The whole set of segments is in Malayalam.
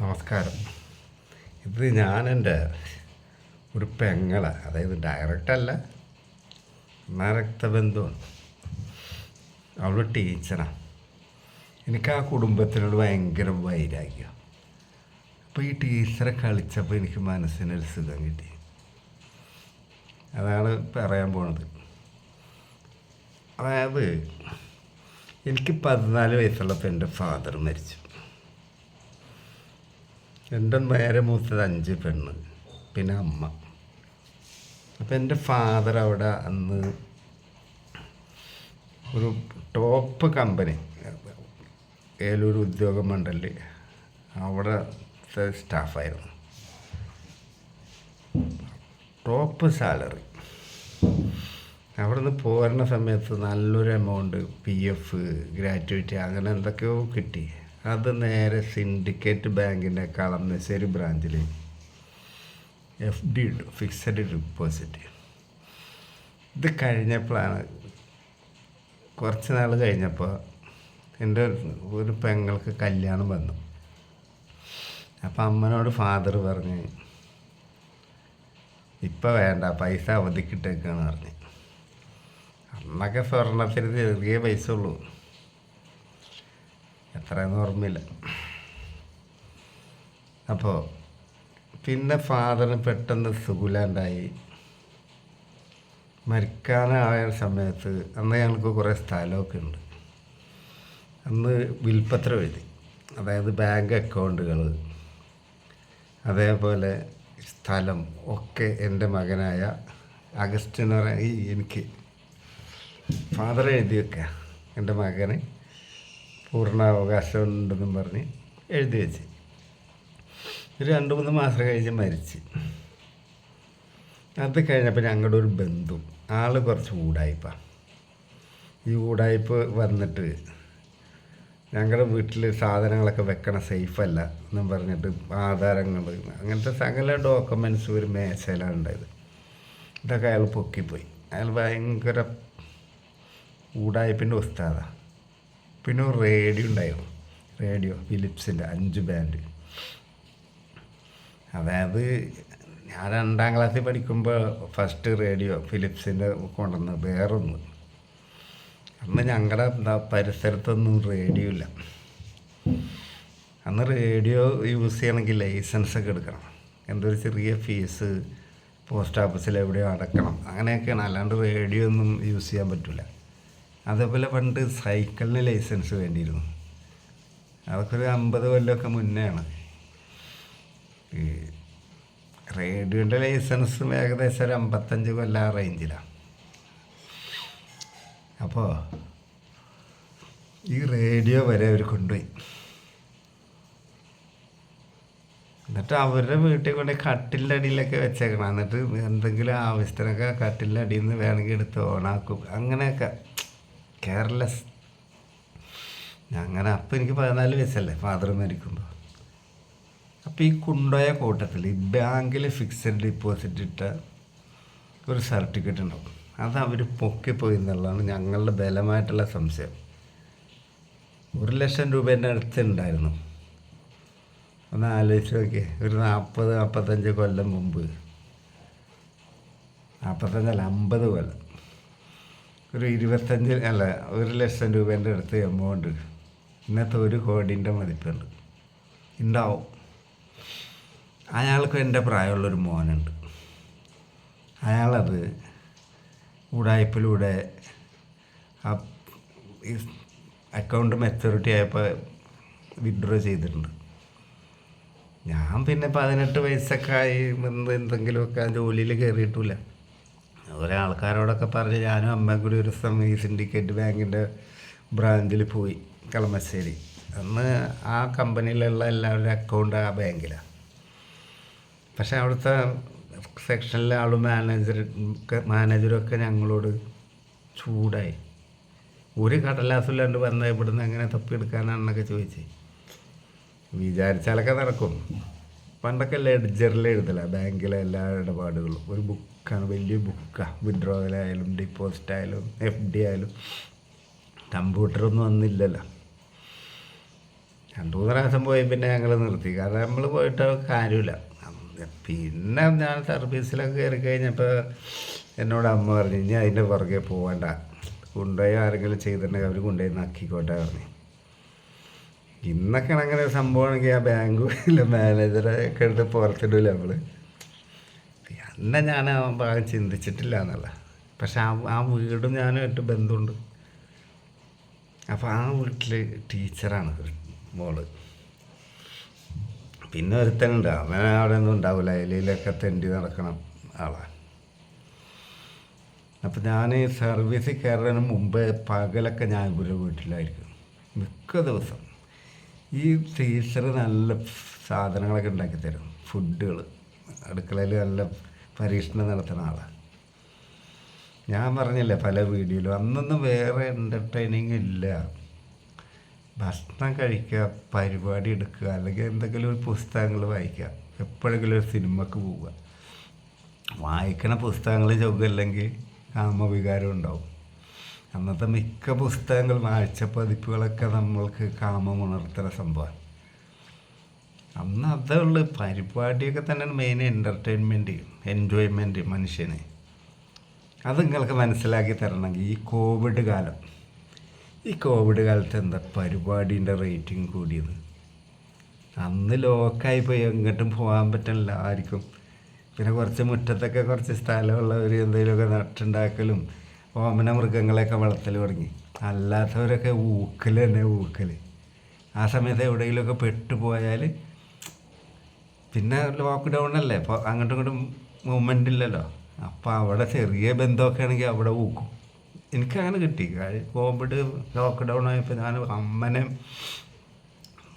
നമസ്കാരം. ഇത് ഞാൻ എന്റെ ഒരു പെങ്ങളെ അതായത് ഡയറക്റ്റല്ല എന്നാൽ രക്തബന്ധുവാണ്. അവൾ ടീച്ചറാണ് എനിക്ക് ആ കുടുംബത്തിനോട് ഭയങ്കര വൈരാഗ്യം. അപ്പോൾ ഈ ടീച്ചറെ കളിച്ചപ്പോൾ എനിക്ക് മനസ്സിനൊരു സുഖം കിട്ടി. അതാണ് പറയാൻ പോണത്. അതായത് എനിക്ക് പതിനാല് വയസ്സുള്ളപ്പോൾ എന്റെ ഫാദർ മരിച്ചു. എന്റെ നേരെ മൂത്തത് അഞ്ച് പെണ്ണ് പിന്നെ അമ്മ. അപ്പം എന്റെ ഫാദർ അവിടെ അന്ന് ഒരു ടോപ്പ് കമ്പനി ഏലൂർ ഉദ്യോഗ മണ്ഡലിൽ അവിടെ സ്റ്റാഫായിരുന്നു ടോപ്പ് സാലറി അവിടെ നിന്ന് പോരുന്ന സമയത്ത് നല്ലൊരു എമൗണ്ട് പി എഫ് ഗ്രാറ്റുവിറ്റി അങ്ങനെ എന്തൊക്കെയോ കിട്ടി. അത് നേരെ സിൻഡിക്കേറ്റ് ബാങ്കിന്റെ കളമശ്ശേരി ബ്രാഞ്ചിൽ എഫ് ഡി ഇട്ടു ഫിക്സഡ് ഡിപ്പോസിറ്റ്. ഇത് കഴിഞ്ഞപ്പോഴാണ് കുറച്ച് നാൾ കഴിഞ്ഞപ്പോൾ എന്റെ ഒരു പെങ്ങൾക്ക് കല്യാണം വന്നു. അപ്പം അമ്മനോട് ഫാദർ പറഞ്ഞ് ഇപ്പം വേണ്ട പൈസ അവധിക്കിട്ടേക്കാണ് പറഞ്ഞ്. അന്നൊക്കെ സ്വർണത്തിന് ചെറിയ പൈസ ഉള്ളൂ. എത്രയെന്ന് ഓർമ്മയില്ല. അപ്പോൾ പിന്നെ ഫാദറിന് പെട്ടെന്ന് സുഖില്ലാണ്ടായി മരിക്കാനായ സമയത്ത് അന്ന് ഞങ്ങൾക്ക് കുറേ സ്ഥലമൊക്കെ ഉണ്ട്. അന്ന് വിൽപ്പത്രം എഴുതി. അതായത് ബാങ്ക് അക്കൗണ്ടുകൾ. അതേപോലെ സ്ഥലം ഒക്കെ എന്റെ മകനായ അഗസ്റ്റിൻ എന്ന് പറയാൻ ഈ എനിക്ക് ഫാദർ എഴുതി വെക്കുക എന്റെ മകന് പൂർണാവകാശം ഉണ്ടെന്നും പറഞ്ഞ് എഴുതി വെച്ച്. ഒരു രണ്ട് മൂന്ന് മാസം കഴിഞ്ഞ് മരിച്ച്. അത് കഴിഞ്ഞപ്പോൾ ഞങ്ങളുടെ ഒരു ബന്ധു ആൾ കുറച്ച് ഊടായിപ്പ. ഈ ഊടായ്പ വന്നിട്ട് ഞങ്ങളുടെ വീട്ടിൽ സാധനങ്ങളൊക്കെ വെക്കണ സേഫല്ല എന്നും പറഞ്ഞിട്ട് ആധാരങ്ങൾ അങ്ങനത്തെ സകല ഡോക്യുമെന്റ്സ് ഒരു മേശയിലാണ് ഉണ്ടായത് ഇതൊക്കെ അയാൾ പൊക്കിപ്പോയി. അയാൾ ഭയങ്കര ഊടായ്പിന്റെ ഉസ്താദാണ് പിന്നെ റേഡിയോ ഉണ്ടായിരുന്നു. റേഡിയോ ഫിലിപ്സിന്റെ അഞ്ച് ബാൻഡ് അതായത് ഞാൻ രണ്ടാം ക്ലാസ്സിൽ പഠിക്കുമ്പോൾ ഫസ്റ്റ് റേഡിയോ ഫിലിപ്സിന്റെ കൊണ്ടുവന്ന് വേറൊന്ന്. അന്ന് ഞങ്ങളുടെ എന്താ പരിസരത്തൊന്നും റേഡിയോ ഇല്ല. അന്ന് റേഡിയോ യൂസ് ചെയ്യണമെങ്കിൽ ലൈസൻസ് ഒക്കെ എടുക്കണം. എന്തൊരു ചെറിയ ഫീസ് പോസ്റ്റ് ഓഫീസിൽ എവിടെയോ അടക്കണം. അങ്ങനെയൊക്കെയാണ്. അല്ലാണ്ട് റേഡിയോ ഒന്നും യൂസ് ചെയ്യാൻ പറ്റില്ല അതേപോലെ പണ്ട് സൈക്കിളിന് ലൈസൻസ് വേണ്ടിയിരുന്നു. അതൊക്കെ ഒരു അമ്പത് കൊല്ലമൊക്കെ മുന്നെയാണ്. ഈ റേഡിയോന്റെ ലൈസൻസും ഏകദേശം ഒരു അമ്പത്തഞ്ച് കൊല്ലം ആ റേഞ്ചിലാണ് അപ്പോൾ ഈ റേഡിയോ വരെ അവർ കൊണ്ടുപോയി. എന്നിട്ട് അവരുടെ വീട്ടിൽ കൊണ്ട് കട്ടിലിന്റെ അടിയിലൊക്കെ വെച്ചേക്കണം. എന്നിട്ട് എന്തെങ്കിലും ആവശ്യത്തിനൊക്കെ കട്ടിലിന്റെ അടിയിൽ നിന്ന് വേണമെങ്കിൽ എടുത്ത് ഓണാക്കും. അങ്ങനെയൊക്കെ. കെയർലെസ് അങ്ങനെ അപ്പം എനിക്ക് പതിനാല് വയസ്സല്ലേ ഫാദർ മരിക്കുമ്പോൾ അപ്പോൾ ഈ കുണ്ടോയ കൂട്ടത്തിൽ ബാങ്കിൽ ഫിക്സഡ് ഡിപ്പോസിറ്റ് ഇട്ട ഒരു സർട്ടിഫിക്കറ്റ് ഉണ്ടാവും. അത് അവർ പൊക്കിപ്പോയി എന്നുള്ളതാണ് ഞങ്ങളുടെ ബലമായിട്ടുള്ള സംശയം. ഒരു ലക്ഷം രൂപേന്റെ അടുത്ത് ഉണ്ടായിരുന്നു ഒന്ന് ആലോചിച്ച് നോക്കിയേ ഒരു നാൽപ്പത് നാൽപ്പത്തഞ്ച് കൊല്ലം മുമ്പ്. നാൽപ്പത്തഞ്ചല്ല അമ്പത് കൊല്ലം. ഒരു ഇരുപത്തഞ്ച് അല്ല ഒരു ലക്ഷം രൂപേന്റെ അടുത്ത് എമൗണ്ട്. ഇന്നത്തെ ഒരു കോടിന്റെ മതിപ്പുണ്ട്. ഉണ്ടാവും അയാൾക്ക് എന്റെ പ്രായമുള്ളൊരു മോനുണ്ട്. അയാളത് ഉടായ്പിലൂടെ ആ അക്കൗണ്ട് മെച്ചൂരിറ്റി ആയപ്പോൾ വിഡ്രോ ചെയ്തിട്ടുണ്ട്. ഞാൻ പിന്നെ പതിനെട്ട് വയസ്സൊക്കെ ആയി എന്തെങ്കിലുമൊക്കെ ജോലിയിൽ കയറിയിട്ടില്ല ഓരോ ആൾക്കാരോടൊക്കെ പറഞ്ഞ് ഞാനും അമ്മയും കൂടി ഒരു ദിവസം ഈ സിൻഡിക്കേറ്റ് ബാങ്കിന്റെ ബ്രാഞ്ചിൽ പോയി കളമശ്ശേരി. അന്ന് ആ കമ്പനിയിലുള്ള എല്ലാവരുടെ അക്കൗണ്ട് ആ ബാങ്കിലാണ് പക്ഷേ അവിടുത്തെ സെക്ഷനിലെ ആളും മാനേജർ മാനേജറൊക്കെ ഞങ്ങളോട് ചൂടായി. ഒരു കടലാസില്ലാണ്ട് വന്ന ഇവിടുന്ന് എങ്ങനെ തപ്പിയെടുക്കാനാണെന്നൊക്കെ ചോദിച്ച്. വിചാരിച്ചാലൊക്കെ നടക്കും. പണ്ടൊക്കെ ലെഡ്ജറിൽ എഴുതല ബാങ്കിലെ എല്ലാ ഇടപാടുകളും. ഒരു ബുക്കാണ്. വലിയ ബുക്കാണ് വിഡ്രോവലായാലും ഡിപ്പോസിറ്റ് ആയാലും എഫ് ഡി ആയാലും. കമ്പ്യൂട്ടറൊന്നും അന്നില്ലല്ലോ. രണ്ടു മൂന്ന് പ്രാവശ്യം പോയി പിന്നെ ഞങ്ങൾ നിർത്തി. കാരണം നമ്മൾ പോയിട്ട് കാര്യമില്ല. പിന്നെ ഞാൻ സർവീസിലൊക്കെ കയറി കഴിഞ്ഞപ്പോൾ എന്നോട് അമ്മ പറഞ്ഞു ഇനി അതിന്റെ പുറകെ പോകണ്ട കൊണ്ടുപോയി ആരെങ്കിലും ചെയ്തിട്ടുണ്ടെങ്കിൽ അവർ കൊണ്ടുപോയി നക്കിക്കോട്ടെ പറഞ്ഞു. ഇന്നൊക്കെ അങ്ങനെ സംഭവമാണെങ്കിൽ ആ ബാങ്കിലെ മാനേജറെ ഒക്കെ എടുത്ത് പുറത്തിടില്ല നമ്മൾ അന്നെ ഞാൻ ആ ഭാഗം ചിന്തിച്ചിട്ടില്ല എന്നുള്ള പക്ഷെ ആ ആ വീടും ഞാനുമായിട്ട് ബന്ധമുണ്ട്. അപ്പോൾ ആ വീട്ടിൽ ടീച്ചറാണ് മോൾ. പിന്നെ ഒരുത്തനുണ്ട്. അവൻ അവിടെ ഒന്നും ഉണ്ടാവില്ല അതിലൊക്കെ തെണ്ടി നടക്കണം ആളാണ് അപ്പം ഞാൻ സർവീസിൽ കയറുന്നതിന് മുമ്പ് പകലൊക്കെ ഞാൻ ഇവരുടെ വീട്ടിലായിരിക്കും. മിക്ക ദിവസം ഈ ടീച്ചർ നല്ല സാധനങ്ങളൊക്കെ ഉണ്ടാക്കി തരും. ഫുഡുകൾ അടുക്കളയിൽ നല്ല പരീക്ഷണം നടത്തുന്ന ആളാണ് ഞാൻ പറഞ്ഞില്ലേ പല വീഡിയോയിലും. അന്നൊന്നും വേറെ എന്റർടൈനിങ് ഇല്ല. ഭക്ഷണം കഴിക്കുക പരിപാടി എടുക്കുക അല്ലെങ്കിൽ എന്തെങ്കിലും ഒരു പുസ്തകങ്ങൾ വായിക്കുക എപ്പോഴെങ്കിലും ഒരു സിനിമക്ക് പോവുക. വായിക്കണ പുസ്തകങ്ങൾ ചൊവ്വല്ലെങ്കിൽ കാമവികാരം ഉണ്ടാവും. അന്നത്തെ മിക്ക പുസ്തകങ്ങൾ ആഴ്ച പതിപ്പുകളൊക്കെ നമ്മൾക്ക് കാമം ഉണർത്തുന്ന സംഭവമാണ് അന്ന് അതേ ഉള്ളു. പരിപാടിയൊക്കെ തന്നെയാണ് മെയിൻ എന്റർടൈൻമെന്റ് എൻജോയ്മെന്റ് മനുഷ്യന്. അത് നിങ്ങൾക്ക് മനസ്സിലാക്കി തരണമെങ്കിൽ ഈ കോവിഡ് കാലം. ഈ കോവിഡ് കാലത്ത് എന്താ പരിപാടീന്റെ റേറ്റിംഗ് കൂടിയത്? അന്ന് ലോക്കായി പോയി. എങ്ങോട്ടും പോകാൻ പറ്റില്ല ആർക്കും. പിന്നെ കുറച്ച് മുറ്റത്തൊക്കെ കുറച്ച് സ്ഥലമുള്ളവർ എന്തെങ്കിലുമൊക്കെ നട്ടുണ്ടാക്കലും ഓമന മൃഗങ്ങളെയൊക്കെ വളർത്തൽ തുടങ്ങി. അല്ലാത്തവരൊക്കെ ഊക്കൽ തന്നെ ഊക്കൽ ആ സമയത്ത് എവിടെയെങ്കിലുമൊക്കെ പെട്ടുപോയാൽ പിന്നെ ലോക്ക്ഡൗൺ അല്ലേ? അപ്പോൾ അങ്ങോട്ടും ഇങ്ങോട്ടും മൂവ്മെന്റ് ഇല്ലല്ലോ. അപ്പോൾ അവിടെ ചെറിയ ബന്ധമൊക്കെ ആണെങ്കിൽ അവിടെ ഊക്കും. എനിക്കങ്ങനെ കിട്ടി. കാര്യം കോവിഡ് ലോക്ക്ഡൗൺ ആയപ്പോൾ ഞാൻ അമ്മനെ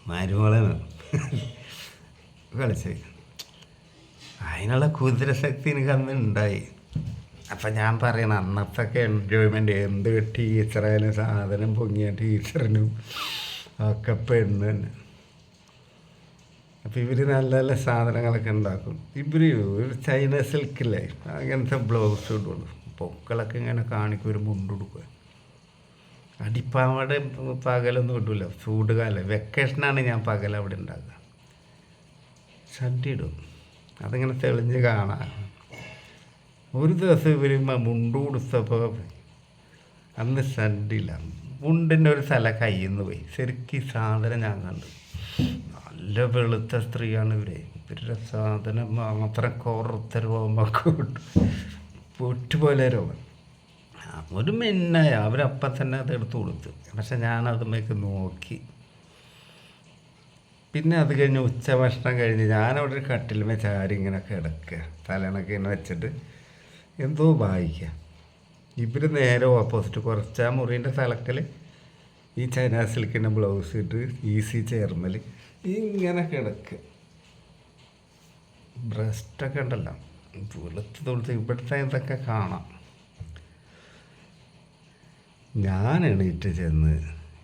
മരുമകളെ കളിച്ച്. അതിനുള്ള കുതിരശക്തി എനിക്ക് അന്ന് ഉണ്ടായി. അപ്പം ഞാൻ പറയണം അന്നത്തൊക്കെ എൻജോയ്മെന്റ് എന്ത് ടീച്ചറായാലും സാധനം പൊങ്ങിയ ടീച്ചറിനും ഒക്കെ പെണ്ണ് തന്നെ. അപ്പോൾ ഇവർ നല്ല നല്ല സാധനങ്ങളൊക്കെ ഉണ്ടാക്കും. ഇവർ ഒരു ചൈന സിൽക്കില്ലേ? അങ്ങനത്തെ ബ്ലൗസ് ഇടുള്ളൂ. പൊക്കളൊക്കെ ഇങ്ങനെ കാണിക്കും ഒരു മുണ്ടുടുക്കുക അടിപ്പാവടെ പകലൊന്നും ഇടില്ല ചൂട് കാലം. വെക്കേഷനാണ് ഞാൻ പകൽ അവിടെ ഉണ്ടാക്കുക. ചട്ടിയിടും. അതിങ്ങനെ തെളിഞ്ഞ് കാണാം. ഒരു ദിവസം ഇവർ മുണ്ട് കൊടുത്തപ്പോൾ അന്ന് ചട്ടിയില്ല മുണ്ടിന്റെ ഒരു സ്ഥല കയ്യിൽ നിന്ന് പോയി. ശരിക്കും സാധനം ഞാൻ കണ്ടു. നല്ല വെളുത്ത സ്ത്രീയാണ് ഇവരെ. ഇവരുടെ സാധനം മാത്രം കോർത്ത രോമൊക്കെ പൊട്ടുപോലെ രോമം ഒരു മെന്നായ അവരപ്പം തന്നെ അത് എടുത്തു കൊടുത്തു. പക്ഷെ ഞാനതുമേക്ക് നോക്കി. പിന്നെ അത് കഴിഞ്ഞ് ഉച്ച ഭക്ഷണം കഴിഞ്ഞ് ഞാനവിടെ ഒരു കട്ടിലുമേ ചാരി ഇങ്ങനെ കിടക്കുക. തലണൊക്കെ ഇങ്ങനെ വെച്ചിട്ട് എന്തോ വായിക്കുക ഇവർ നേരെ ഓപ്പോസിറ്റ് കുറച്ച് ആ മുറീന്റെ തലക്കൽ ഈ ചൈന സിൽക്കിന്റെ ബ്ലൗസ് ഇട്ട് ഈസി ചേർമൽ ഇങ്ങനെ കിടക്ക്. ബ്രസ്റ്റൊക്കെ ഉണ്ടല്ലോ. വെളുത്ത് തൊളുത്ത് ഇവിടുത്തെ ഇതൊക്കെ കാണാം. ഞാൻ എണീറ്റ് ചെന്ന്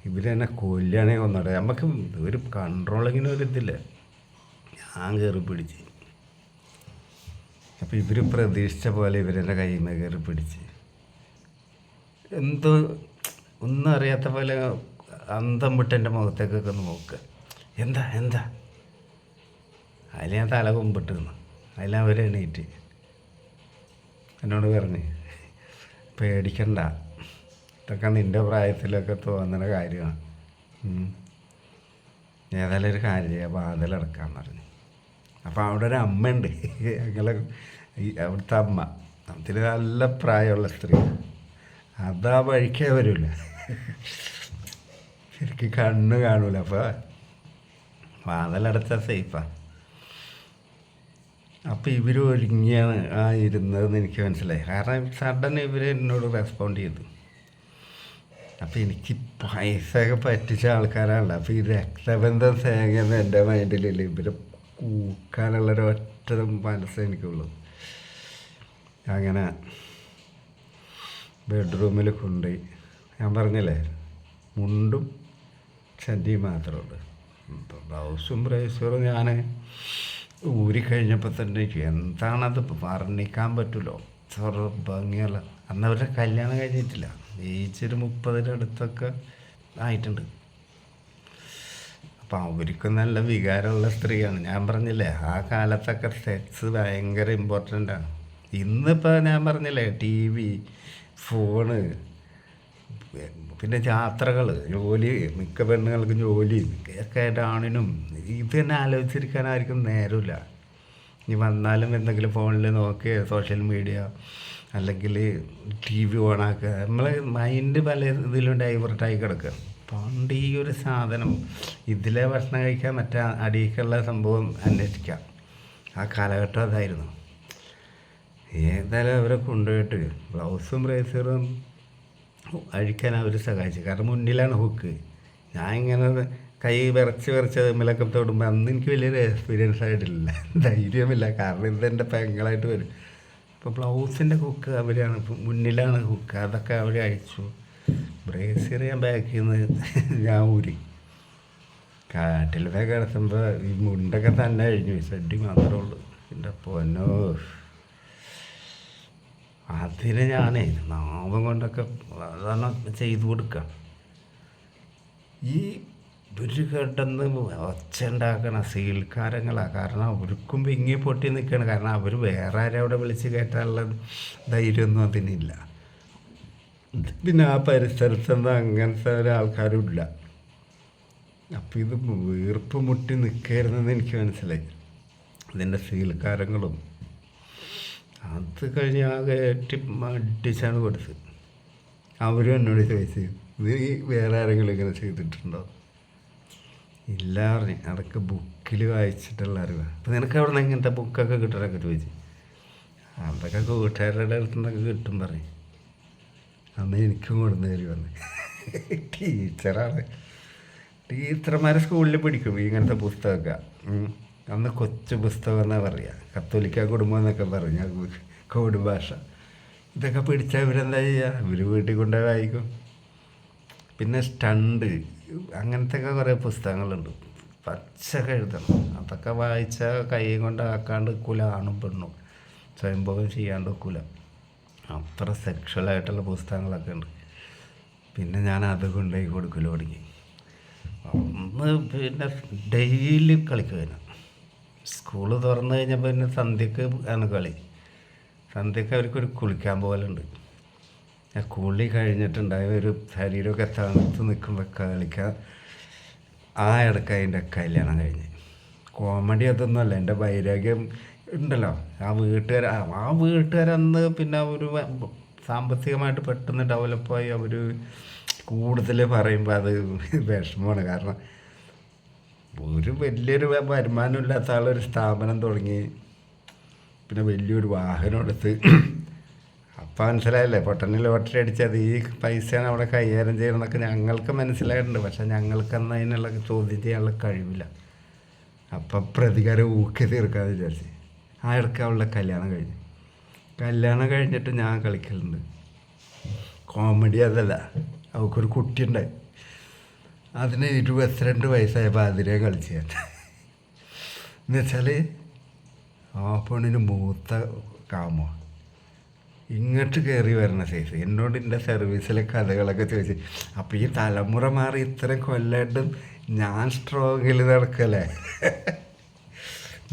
ഇവരെന്നെ കൊല്ലണേ ഒന്നട നമുക്ക് ഒരു കൺട്രോളിങ്ങിന് ഒരു ഇതില്ല? ഞാൻ കയറി പിടിച്ച്. അപ്പോൾ ഇവർ പ്രതീക്ഷിച്ച പോലെ ഇവരെന്റെ കയ്യിൽ നിന്ന് കയറി പിടിച്ച്. എന്തോ ഒന്നും അറിയാത്ത പോലെ അന്തം വിട്ട് എന്റെ മുഖത്തേക്കൊക്കെ ഒന്ന് നോക്കുക എന്താ എന്താ? അതിൽ ഞാൻ തല കുമ്പിട്ട് നിന്ന് അതിലവർ എണീറ്റ്. എന്നോട് പറഞ്ഞ് പേടിക്കണ്ട. ഇതൊക്കെ നിന്റെ പ്രായത്തിലൊക്കെ തോന്നുന്ന കാര്യമാണ്. ഏതായാലും ഒരു കാര്യം ചെയ്യാം. വാതിലടക്കാന്ന് പറഞ്ഞു. അപ്പോൾ അവിടെ ഒരു അമ്മയുണ്ട്. ഈ അവിടുത്തെ അമ്മ. അതിൽ നല്ല പ്രായമുള്ള സ്ത്രീ അതാ വഴിക്കേ വരില്ല ശരിക്കും കണ്ണ് കാണൂല. അപ്പോൾ വാതിലടച്ച സേഫാണ് അപ്പോൾ ഇവർ ഒരുങ്ങിയാണ് ആ ഇരുന്നതെന്ന് എനിക്ക് മനസ്സിലായി. കാരണം സഡൻ ഇവർ എന്നോട് റെസ്പോണ്ട് ചെയ്തു. അപ്പോൾ എനിക്ക് പൈസയൊക്കെ പറ്റിച്ച ആൾക്കാരാണല്ലോ. അപ്പോൾ ഈ രക്തബന്ധം സേങ്ങന്ന് എന്റെ മൈൻഡിലില്ല ഇവരെ കൂക്കാനുള്ളൊരൊറ്റ മനസ്സേ എനിക്കുള്ളൂ. അങ്ങനെ ബെഡ്റൂമിൽ കൊണ്ടുപോയി. ഞാൻ പറഞ്ഞില്ലേ മുണ്ടും ചന്തിയും മാത്രമുണ്ട് ബ്ലൗസും ബ്രേസറും ഞാൻ ഊരിക്കഴിഞ്ഞപ്പോൾ തന്നെ എന്താണത് വർണിക്കാൻ പറ്റുമല്ലോ ചെറു ഭംഗിയുള്ള. അന്ന് അവരുടെ കല്യാണം കഴിഞ്ഞിട്ടില്ല. ഏച്ചൊരു മുപ്പതിനടുത്തൊക്കെ ആയിട്ടുണ്ട്. അപ്പം അവർക്കും നല്ല വികാരമുള്ള സ്ത്രീയാണ്. ഞാൻ പറഞ്ഞില്ലേ ആ കാലത്തൊക്കെ സെക്സ് ഭയങ്കര ഇമ്പോർട്ടന്റ് ആണ്. ഇന്നിപ്പോൾ ഞാൻ പറഞ്ഞില്ലേ ടി വി ഫോണ്. പിന്നെ യാത്രകൾ ജോലി മിക്ക പെണ്ണുങ്ങൾക്കും ജോലി ഒക്കെ ആണിനും. ഇത് തന്നെ ആലോചിച്ചിരിക്കാൻ ആർക്കും നേരമില്ല. ഇനി വന്നാലും എന്തെങ്കിലും ഫോണിൽ നോക്കി സോഷ്യൽ മീഡിയ അല്ലെങ്കിൽ ടി വി ഓണാക്കുക. നമ്മളെ മൈൻഡ് പല ഇതിലും ഡൈവേർട്ടായി കിടക്കുക. പണ്ട് ഈ ഒരു സാധനം ഇതിലെ ഭക്ഷണം കഴിക്കാൻ മറ്റേ അടിയിക്കുള്ള സംഭവം അന്വേഷിക്കാം. ആ കാലഘട്ടം അതായിരുന്നു. ഏതായാലും അവരെ കൊണ്ടുപോയിട്ട് ബ്ലൗസും ബ്രേസറും അഴിക്കാൻ അവർ സഹായിച്ചു. കാരണം മുന്നിലാണ് ഹുക്ക് ഞാൻ ഇങ്ങനെ കൈ വിറച്ച് വിറച്ച് തമ്മിലൊക്കെ തൊടുമ്പോൾ അന്ന് എനിക്ക് വലിയൊരു എക്സ്പീരിയൻസ് ആയിട്ടില്ല. ധൈര്യമില്ല. കാരണം ഇത് എന്റെ പെങ്ങളായിട്ട് വരും. അപ്പോൾ ബ്ലൗസിന്റെ ഹുക്ക് അവരാണ്. മുന്നിലാണ് ഹുക്ക് അതൊക്കെ അവർ അഴിച്ചു. ബ്രേസർ ഞാൻ ബാക്കിൽ നിന്ന് ഞാൻ ഊരി. കാട്ടിലൊക്കെ കിടത്തുമ്പോൾ ഈ മുണ്ടൊക്കെ തന്നെ അഴിഞ്ഞു. സെഡി മാത്രമേ ഉള്ളൂ. എന്റെ പൊന്നോ. അതിന് ഞാനേ നാമം കൊണ്ടൊക്കെ സാധാരണ ചെയ്തു കൊടുക്ക. ഈ ഒരു കേട്ടെന്ന് ഒച്ച ഉണ്ടാക്കണ സീൽക്കാരങ്ങളാണ് കാരണം അവർക്കും വിങ്ങി പൊട്ടി നിൽക്കണം കാരണം അവർ വേറെ ആരും വിളിച്ച് കയറ്റാനുള്ള ധൈര്യമൊന്നും അതിനില്ല. പിന്നെ ആ പരിസരത്തൊന്നും അങ്ങനത്തെ ഒരാൾക്കാരും ഇല്ല അപ്പം ഇത് വീർപ്പ് മുട്ടി നിൽക്കരുതെന്ന് എനിക്ക് മനസ്സിലായി. ഇതിന്റെ സീൽക്കാരങ്ങളും അത് കഴിഞ്ഞ് ആകെ അടിച്ചാണ് കൊടുത്തത് അവരും എന്നോട് ചോദിച്ചു ഇത് ഈ വേറെ ആരെങ്കിലും ഇങ്ങനെ ചെയ്തിട്ടുണ്ടോ? ഇല്ല പറഞ്ഞു അതൊക്കെ ബുക്കിൽ വായിച്ചിട്ടുള്ള അറിവാണ് അപ്പം നിനക്ക് അവിടെ നിന്ന് ഇങ്ങനത്തെ ബുക്കൊക്കെ കിട്ടണമൊക്കെ ചോദിച്ചു. അതൊക്കെ കൂട്ടുകാരുടെ അടുത്ത് നിന്നൊക്കെ കിട്ടും പറഞ്ഞു അന്ന് എനിക്കും കൊടുന്നു വന്ന് ടീച്ചറാണ് ടീച്ചർമാരെ സ്കൂളിൽ പഠിക്കും ഇങ്ങനത്തെ പുസ്തകമൊക്കെ. അന്ന് കൊച്ചു പുസ്തകം എന്നാ പറയുക കത്തോലിക്ക കുടുംബം എന്നൊക്കെ പറഞ്ഞ കോഡ് ഭാഷ. ഇതൊക്കെ പിടിച്ചാൽ ഇവരെന്താ ചെയ്യുക ഇവർ വീട്ടിൽ കൊണ്ടുപോയി വായിക്കും പിന്നെ സ്റ്റണ്ട് അങ്ങനത്തെ ഒക്കെ കുറേ പുസ്തകങ്ങളുണ്ട്. പച്ചക്കെ എഴുതണം. അതൊക്കെ വായിച്ച കൈ കൊണ്ട് ആക്കാണ്ട് കുല ആണും പെണ്ണും. സ്വയംഭോഗം ചെയ്യാണ്ട് കുല അത്ര സെക്ഷലായിട്ടുള്ള പുസ്തകങ്ങളൊക്കെ ഉണ്ട്. പിന്നെ ഞാൻ അത് കൊണ്ടുപോയി കൊടുക്കൽ തുടങ്ങി. ഒന്ന് പിന്നെ ഡെയിലി കളിക്കുവാനും സ്കൂൾ തുറന്നു കഴിഞ്ഞപ്പോൾ പിന്നെ സന്ധ്യക്ക് ആണ് കളി. സന്ധ്യക്ക് അവർക്കൊരു കുളിക്കാൻ പോകലുണ്ട് ആ കുളി കഴിഞ്ഞിട്ടുണ്ടായ ഒരു ശരീരമൊക്കെ തണുത്ത് നിൽക്കുമ്പോൾ കളിക്കാൻ ആ ഇടയ്ക്ക് അതിന്റെ കല്യാണം കഴിഞ്ഞ്. കോമഡി അതൊന്നുമല്ല എന്റെ വൈരാഗ്യം ഉണ്ടല്ലോ. ആ വീട്ടുകാർ ആ വീട്ടുകാരന്ന് പിന്നെ ഒരു സാമ്പത്തികമായിട്ട് പെട്ടെന്ന് ഡെവലപ്പായി അവർ കൂടുതൽ പറയുമ്പോൾ അത് വിഷമമാണ്. കാരണം ഒരു വലിയൊരു വരുമാനമില്ലാത്ത ആളൊരു സ്ഥാപനം തുടങ്ങി. പിന്നെ വലിയൊരു വാഹനം എടുത്ത്. അപ്പം മനസ്സിലായല്ലേ? പൊട്ടനിൽ ലോട്ടറി അടിച്ചത് ഈ പൈസയാണ് അവിടെ കൈകാര്യം ചെയ്യണമെന്നൊക്കെ ഞങ്ങൾക്ക് മനസ്സിലായിട്ടുണ്ട്. പക്ഷെ ഞങ്ങൾക്കന്ന് അതിനുള്ള ചോദ്യം ചെയ്യാനുള്ള കഴിവില്ല. അപ്പം പ്രതികാരം ഊക്കി തീർക്കാമെന്ന് വിചാരിച്ച്. ആ ഇടയ്ക്ക് അവളുടെ കല്യാണം കഴിഞ്ഞു. കല്യാണം കഴിഞ്ഞിട്ട് ഞാൻ കളിക്കലുണ്ട്. കോമഡി അതല്ല. അവൾക്കൊരു കുട്ടിയുണ്ടായി അതിന് ഇരുപത്തിരണ്ട് വയസ്സായപ്പോൾ അതിനെ കളിച്ച് ഞാൻ. എന്നുവെച്ചാൽ ആ പെണ്ണിന് മൂത്ത കാമോ ഇങ്ങോട്ട് കയറി വരുന്ന സൈസ് എന്നോട് എന്റെ സർവീസിലെ കഥകളൊക്കെ ചോദിച്ച് അപ്പോൾ ഈ തലമുറ മാറി ഇത്രയും കൊല്ലായിട്ടും ഞാൻ സ്ട്രോങ്ങിൽ നടക്കല്ലേ?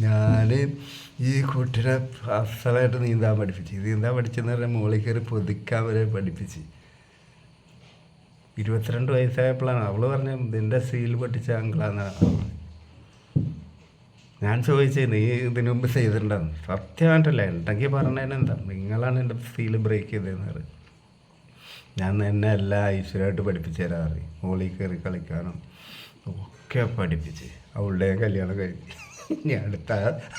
ഞാൻ ഈ കുട്ടിനെ അസലായിട്ട് നീന്താൻ പഠിപ്പിച്ചു. നീന്താൻ പഠിച്ചെന്ന് പറഞ്ഞാൽ മുകളിൽ കയറി പൊതിക്കാൻ വരെ പഠിപ്പിച്ച്. ഇരുപത്തിരണ്ട് വയസ്സായപ്പോഴാണ് അവൾ പറഞ്ഞ നിന്റെ സീൽ പൊട്ടിച്ച അങ്കിളാന്നാണ് ഞാൻ ചോദിച്ചേ നീ ഇതിനു മുമ്പ് ചെയ്തിട്ടുണ്ടെന്ന് സത്യമായിട്ടല്ല ഉണ്ടെങ്കിൽ പറഞ്ഞതിനെന്താ നിങ്ങളാണ് എന്റെ സീൽ ബ്രേക്ക് ചെയ്തതെന്ന് പറയും. ഞാൻ എന്നെ എല്ലാം ഐശ്വര്യമായിട്ട് പഠിപ്പിച്ചു അറിയും മുകളിൽ കയറി കളിക്കാനും ഒക്കെ പഠിപ്പിച്ച്. അവളുടെ കല്യാണം കഴിഞ്ഞ്. ഇനി അടുത്ത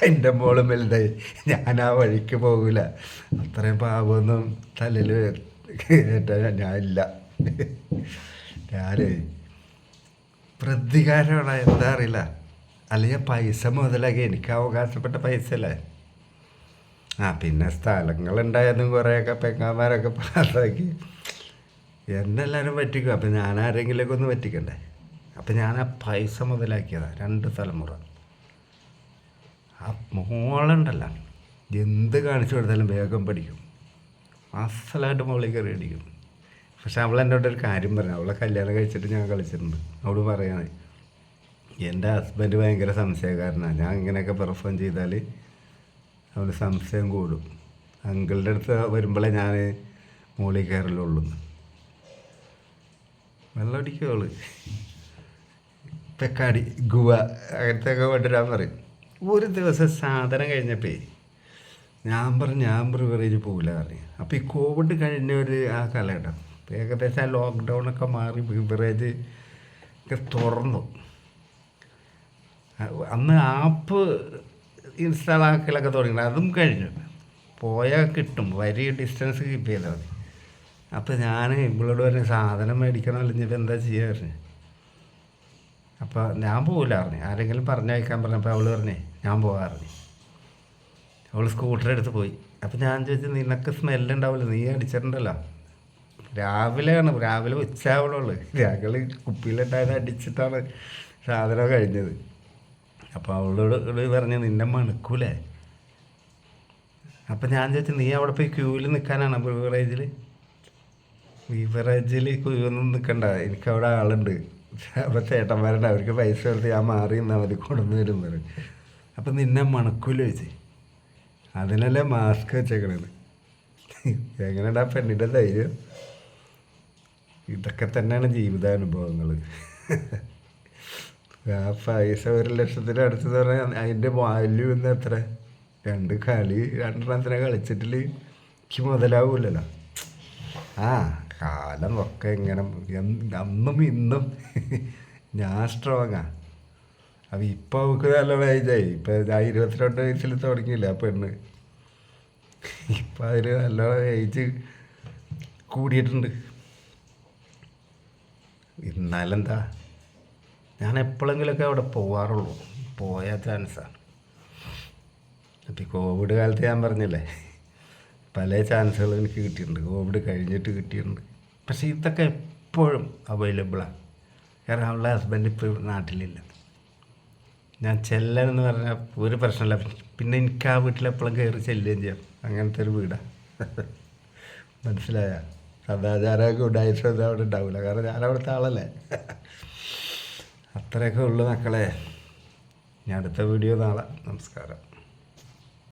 എന്റെ മോളും വലുതായി. ഞാൻ ആ വഴിക്ക് പോകില്ല അത്രയും പാപമൊന്നും തലയിൽ ഞാൻ ഞാനില്ല ഞാനേ പ്രതികാരമാണ് എന്താ അറിയില്ല. അല്ലെങ്കിൽ പൈസ മുതലാക്കി എനിക്ക് അവകാശപ്പെട്ട പൈസ അല്ലേ. ആ പിന്നെ സ്ഥലങ്ങളുണ്ടായതും കുറേയൊക്കെ പെങ്ങാമാരൊക്കെ പാസ്സാക്കി. എന്നെല്ലാവരും പറ്റിക്കും? അപ്പം ഞാൻ ആരെങ്കിലുമൊക്കെ ഒന്ന് പറ്റിക്കണ്ടേ? അപ്പം ഞാൻ ആ പൈസ മുതലാക്കിയതാണ് രണ്ട് തലമുറ. ആ മോളുണ്ടല്ല എന്ത് കാണിച്ചു കൊടുത്താലും വേഗം പഠിക്കും. അസലായിട്ട് മോളിൽ കയറി അടിക്കും. പക്ഷെ അവൾ എന്നോട് ഒരു കാര്യം പറഞ്ഞു അവളെ കല്യാണം കഴിച്ചിട്ട് ഞാൻ കളിച്ചിട്ടുണ്ട്. അവൾ പറയാണ് എന്റെ ഹസ്ബൻഡ് ഭയങ്കര സംശയക്കാരനാണ് ഞാൻ ഇങ്ങനെയൊക്കെ പെർഫോം ചെയ്താൽ അവൾ സംശയം കൂടും. അങ്കിളുടെ അടുത്ത് വരുമ്പോഴേ ഞാൻ മുകളിൽ കയറലുള്ളൂ. വെള്ളം അടിക്കുള്ളൂ പെക്കാടി ഗുവ അങ്ങനത്തെ ഒക്കെ കൊണ്ടുവരാൻ പറയും. ഒരു ദിവസം സാധനം കഴിഞ്ഞപ്പേ ഞാൻ പറഞ്ഞു ഞാൻ പ്രിവറേജ് പോകില്ല പറഞ്ഞു. അപ്പോൾ ഈ കോവിഡ് കഴിഞ്ഞ ഒരു ആ കാലഘട്ടം. ഇപ്പം ഏകദേശം ആ ലോക്ക്ഡൗൺ ഒക്കെ മാറി ബിവറേജ് ഒക്കെ തുറന്നു. അന്ന് ആപ്പ് ഇൻസ്റ്റാൾ ആക്കലൊക്കെ തുടങ്ങി. അതും കഴിഞ്ഞു. പോയാൽ കിട്ടും. വരി ഡിസ്റ്റൻസ് കീപ്പ് ചെയ്താൽ മതി. അപ്പോൾ ഞാൻ ഇവളോട് പറഞ്ഞ സാധനം മേടിക്കണം അല്ലെങ്കിൽ ഇപ്പം എന്താ ചെയ്യുക പറഞ്ഞു. അപ്പോൾ ഞാൻ പോകില്ല പറഞ്ഞു. ആരെങ്കിലും പറഞ്ഞയക്കാൻ പറഞ്ഞപ്പോൾ അവൾ പറഞ്ഞേ ഞാൻ പോകാറിഞ്ഞു അവൾ സ്കൂട്ടർ എടുത്ത് പോയി. അപ്പോൾ ഞാൻ ചോദിച്ചു നിനക്ക് സ്മെല്ല് ഉണ്ടാവില്ല നീ അടിച്ചിട്ടുണ്ടല്ലോ? രാവിലെയാണ്. രാവിലെ ഉച്ചയാവണുള്ളൂ. ഞങ്ങൾ കുപ്പിയിലുണ്ടായത് അടിച്ചിട്ടാണ് സാധനം കഴിഞ്ഞത്. അപ്പോൾ അവളോട് പറഞ്ഞു നിന്നെ മണക്കൂലേ? അപ്പം ഞാൻ ചോദിച്ചു നീ അവിടെ പോയി ക്യൂവിൽ നിൽക്കാനാണ് ബിവറേജിൽ ബിവറേജിൽ ക്യൂവൊന്നും നിൽക്കണ്ട. എനിക്ക് അവിടെ ആളുണ്ട്. അപ്പോൾ ചേട്ടന്മാരുണ്ട്. അവർക്ക് പൈസ കൊടുത്ത് ഞാൻ മാറി നിന്നാൽ മതി. കൊണ്ടുവന്ന് വരുന്നത് അപ്പം നിന്നെ മണക്കൂല? ചോദിച്ചു. അതിനല്ലേ മാസ്ക് വെച്ചേക്കണത്. എങ്ങനെയുണ്ട് ആ പെണ്ണിന്റെ ധൈര്യം? ഇതൊക്കെ തന്നെയാണ് ജീവിതാനുഭവങ്ങൾ. ആ പൈസ ഒരു ലക്ഷത്തിന് അടുത്തെന്ന് പറഞ്ഞാൽ അതിന്റെ വാല്യൂ എന്ന് എത്ര? രണ്ട് കളി രണ്ടെണ്ണത്തിനെ കളിച്ചിട്ടിൽ എനിക്ക് മുതലാവൂലല്ലോ. ആ കാലം ഒക്കെ ഇങ്ങനെ അന്നും ഇന്നും ഞാൻ സ്ട്രോങ്ങാ അപ്പം ഇപ്പോൾ അവൾക്ക് നല്ല ഏജായി ഇപ്പം ഞാൻ ഇരുപത്തിരണ്ട് വയസ്സിൽ തുടങ്ങിയില്ല ആ പെണ്ണ്. ഇപ്പം അതിന് നല്ല ഏജ് കൂടിയിട്ടുണ്ട്. എന്നാലെന്താ ഞാൻ എപ്പോഴെങ്കിലുമൊക്കെ അവിടെ പോവാറുള്ളൂ. പോയാൽ ചാൻസാണ് അപ്പം ഈ കോവിഡ് കാലത്ത് ഞാൻ പറഞ്ഞില്ലേ പല ചാൻസുകൾ എനിക്ക് കിട്ടിയിട്ടുണ്ട്. കോവിഡ് കഴിഞ്ഞിട്ട് കിട്ടിയിട്ടുണ്ട്. പക്ഷേ ഇതൊക്കെ എപ്പോഴും അവൈലബിളാണ് കാരണം അവളുടെ ഹസ്ബൻഡ് ഇപ്പോൾ നാട്ടിലില്ല. ഞാൻ ചെല്ലണമെന്ന് പറഞ്ഞാൽ ഒരു പ്രശ്നമില്ല. പിന്നെ എനിക്ക് ആ വീട്ടിൽ എപ്പോഴും കയറി ചെല്ലുകയും ചെയ്യാം. അങ്ങനത്തെ ഒരു വീടാണ് മനസ്സിലായ? സദാചാരമൊക്കെ ഉണ്ടായിട്ട് അവിടെ ഉണ്ടാവില്ല കാരണം ഞാൻ അവിടുത്തെ ആളല്ലേ. അത്രയൊക്കെ ഉള്ളു മക്കളെ. ഞാൻ അടുത്ത വീഡിയോ നാളെ. നമസ്കാരം.